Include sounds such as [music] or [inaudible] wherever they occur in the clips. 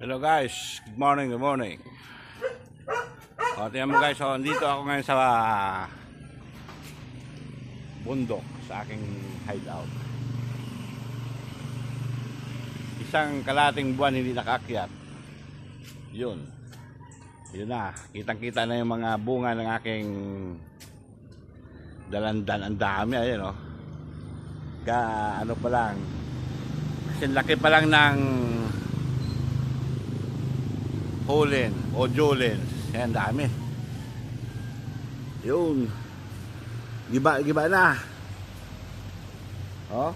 Hello guys, good morning, good morning. O, tingnan mo guys, so, dito ako ngayon sa bundok sa aking hideout. Isang kalating buwan hindi nakakyat. Yun. Yun na, kitang-kita na yung mga bunga ng aking dalandan. Ang dami, ayun o. Ka, ano pa lang, kasi laki pa lang ng Holin o Jolin. Yan, dami. Yun. Giba, giba na. Oh.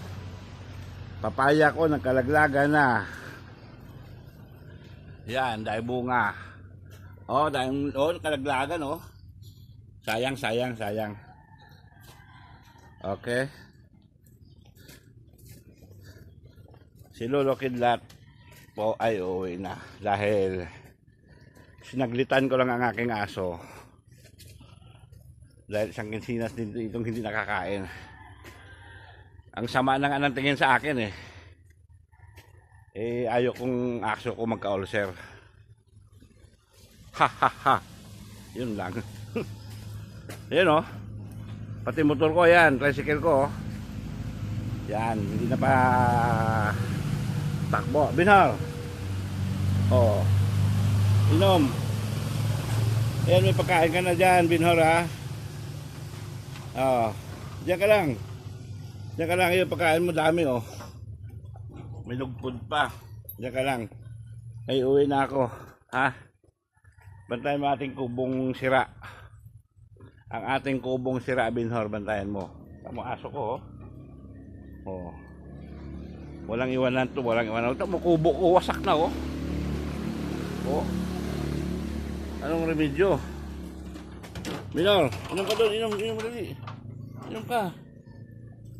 Papaya ko, nagkalaglaga na. Yan, dahil bunga. Oh, dahil, oh, nagkalaglagan, oh. Sayang, sayang, sayang. Okay. Si Lolo Kidlat po ay uuwi na dahil sinaglitan ko lang ang aking aso. Dahil isang kinsinas din itong hindi nakakain. Ang sama ng anang tingin sa akin eh. Eh ayaw kong aso ko magka-ulcer. Ha ha ha. Yun lang. [laughs] Yun oh. Pati motor ko yan. Tricycle ko oh. yan hindi na pa takbo. Binal oh Inom. Ayan, may pagkain ka na dyan, Binhor, ha? Oo. Diyan ka lang. Diyan ka lang, yung pagkain mo dami, oh. May lugpod pa. Diyan ka lang. Ay, uwi na ako, ha? Bantayan mo ating kubong sira. Ang ating kubong sira, Binhor, bantayan mo. Tamo aso ko, oh. Oh. Walang iwanan to, walang iwanan. Tamo kubo ko, wasak na, oh. Oh. Anong remedyo? Minor, inom ka doon, inom, inom dali. Inom ka.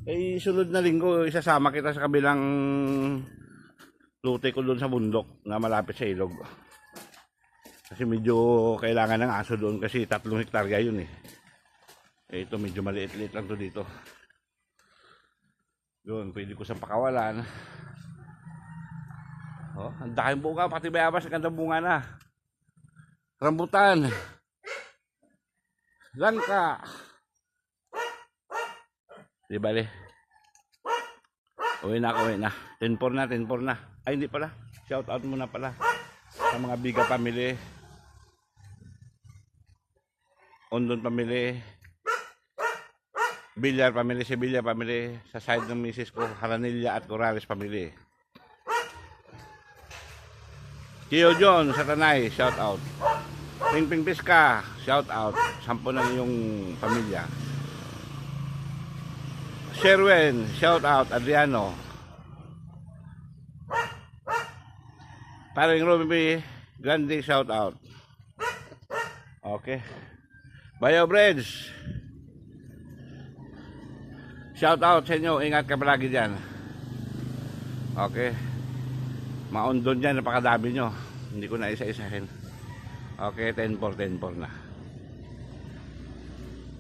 Eh, sunod na linggo, isasama kita sa kabilang lute ko doon sa bundok na malapit sa ilog. Kasi medyo kailangan ng aso doon kasi tatlong hektarya yun eh. Eh, ito medyo maliit-liit lang to dito. Yun, pwede ko sa pakawalan. Oh, ang dahil bunga, pati bayabas, ang gandang bunga na. Rambutan. Langka. Di bale. Uwi na uwi na. 10 na, 10 na. Ay, hindi pala. Shout out muna pala. Sa mga Biga family. Ondon family. Bilyar family, si Bilyar family. Sa side ng misis ko, Haranilla at Corrales family. Kiyo John sa Tanay, shout out. Ping Ping Piska, shout out. Sampo na yung pamilya. Sherwin, shout out. Adriano. Paring Ruby, Grande, shout out. Okay. Bayo Bridge. Shout out sa inyo. Ingat ka palagi dyan. Okay. Maondon dyan. Napakadami nyo. Hindi ko na isa-isahin. Okay, 10 4, 10 4 na.